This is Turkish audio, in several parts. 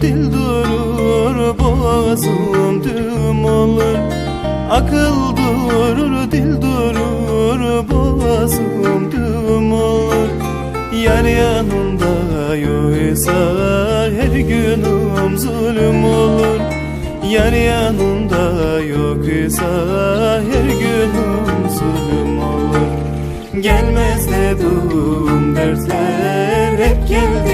dil durur boğazım düm olur. Akıl durur dil durur boğazım düm olur. Yar yanında yoksa her günüm zulüm olur. Yar yanında yoksa her günüm zulüm olur. Gelmez dedim dertler hep geldi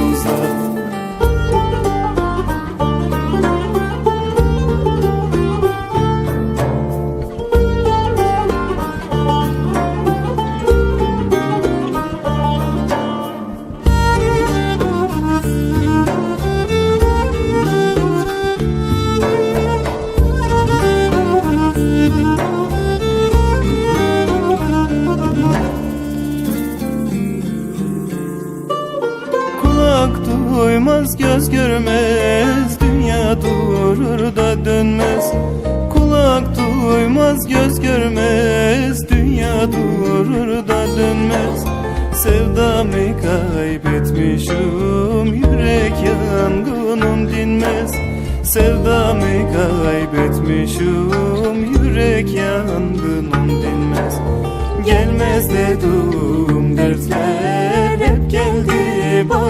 duymaz göz görmez. Dünya durur da dönmez. Kulak duymaz göz görmez. Dünya durur da dönmez. Sevdamı kaybetmişim. Yürek yangınım dinmez. Sevdamı kaybetmişim. Yürek yangınım dinmez. Gelmez dedim dertler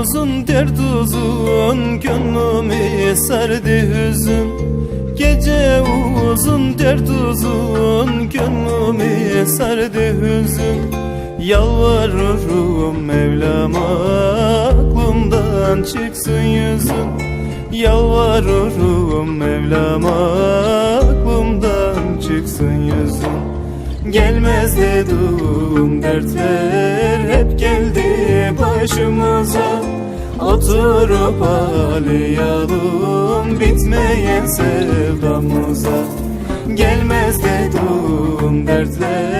uzun dert uzun Gönlümü sardı hüzün. Gece uzun dert uzun Gönlümü sardı hüzün. Yalvarırım Mevlam'a Aklımdan çıksın yüzün. Yalvarırım Mevlam'a Aklımdan çıksın yüzün. Gelmez dedim dertler başımıza Oturup ağlayalım. Bitmeyen sevdamıza Gelmez dedim dertler